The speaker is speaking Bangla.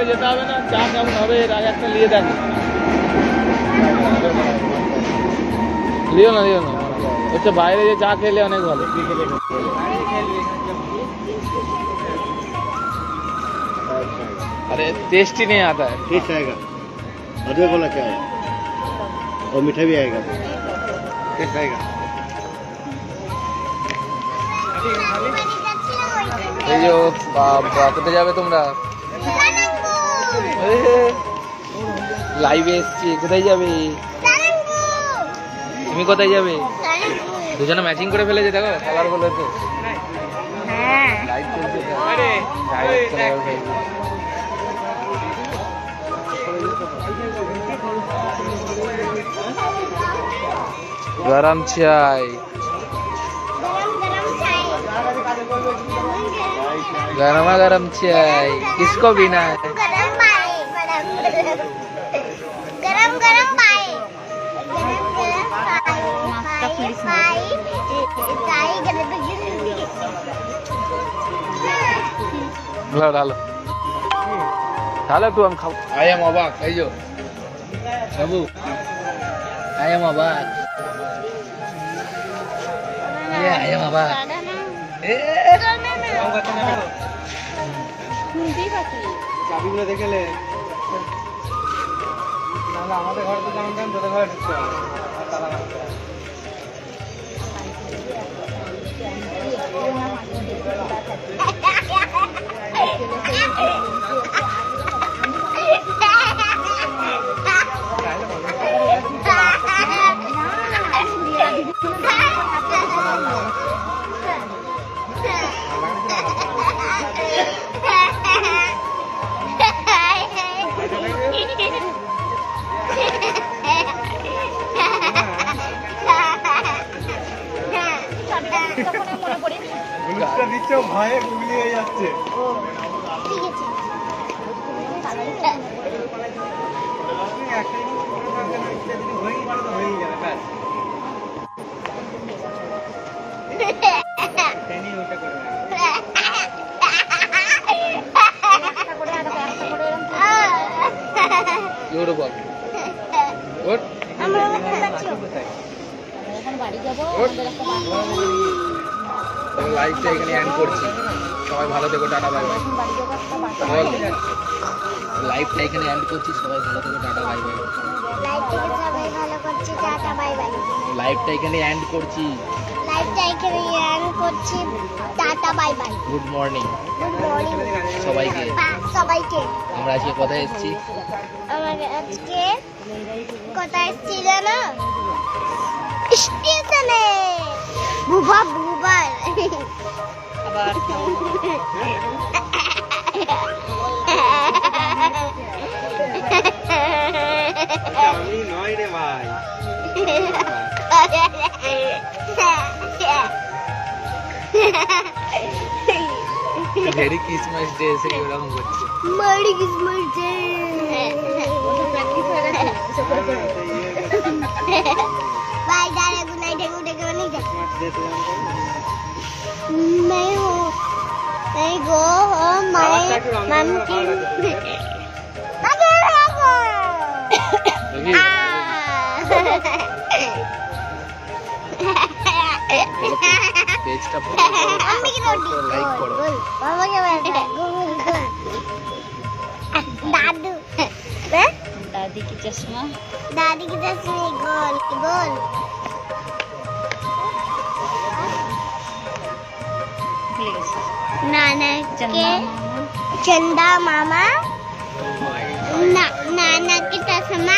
বাইরে বাইরে যেতে হবে না চা কেমন হবে এর আগে একটা নিয়ে দেখো লিও না লিও না হচ্ছে বাইরে যে চা খেলে অনেক ভালো अरे टेस्ट ही नहीं आता है टेस्ट आएगा अदरक वाला क्या है और मीठा भी आएगा टेस्ट आएगा এই যে বাবা কোথায় যাবে তোমরা লাইভে এসছি কোথায় যাবে তুমি কোথায় যাবে দুজনে ম্যাচিং করে ফেলেছে দেখো কালার গুলো তো হ্যাঁ লাইভ চলছে তো। Direct চলে যাবে Facebook। गरम चाय गरमा गरम चाय किसको पीना है ভালো ভালো তাহলে একটু আমি খাও আই এম অবাক এই যো বাবু আই এম অবাক আই এম অবাক আমাদের ঘরে তো তোদের ঘরে ঢুকতে Thank you. গুলুসটা দিচ্ছে ভয়ে গুগলি হয়ে যাচ্ছে। আপনি একটাই যদি হয়েই পারে তো হয়েই যাবে ব্যাস টেনে ওটা করে রাখবে। ইউরো বল ওর এখন বাড়ি যাব বান্ধবী লাইভটা এখানে এন্ড করছি। সবাই ভালো থেকো, টাটা বাই বাই বল। লাইভটা এখানে এন্ড করছি, সবাই ভালো থেকো, টাটা বাই বাই লাইভটা এখানে এন্ড করছি লাইভটা এখানে এন্ড করছি। Tata bye bye good morning good morning সবাইকে। সবাইকে আমরা আজকে কোথায় এসেছি? আমার আজকে কোথায় এসছি জানো স্টেশনে। বুবা বুবার আবার আমি নয় রে ভাই। ভেরি ক্রিসমাস ডে এসে এরকম করছে। মারি কিসমত ডে প্র্যাকটিস হয়ে গেছে मैं हूँ मैं गो हूँ मैं मम्मी అమ్మకి రోడ్డు అమ్మకి దాదు దాది కి చష్మా దాది కి చష్మా గోల్ గోల్ नाना चंदा के मामा चंदा मामा ना, नाना की चश्मा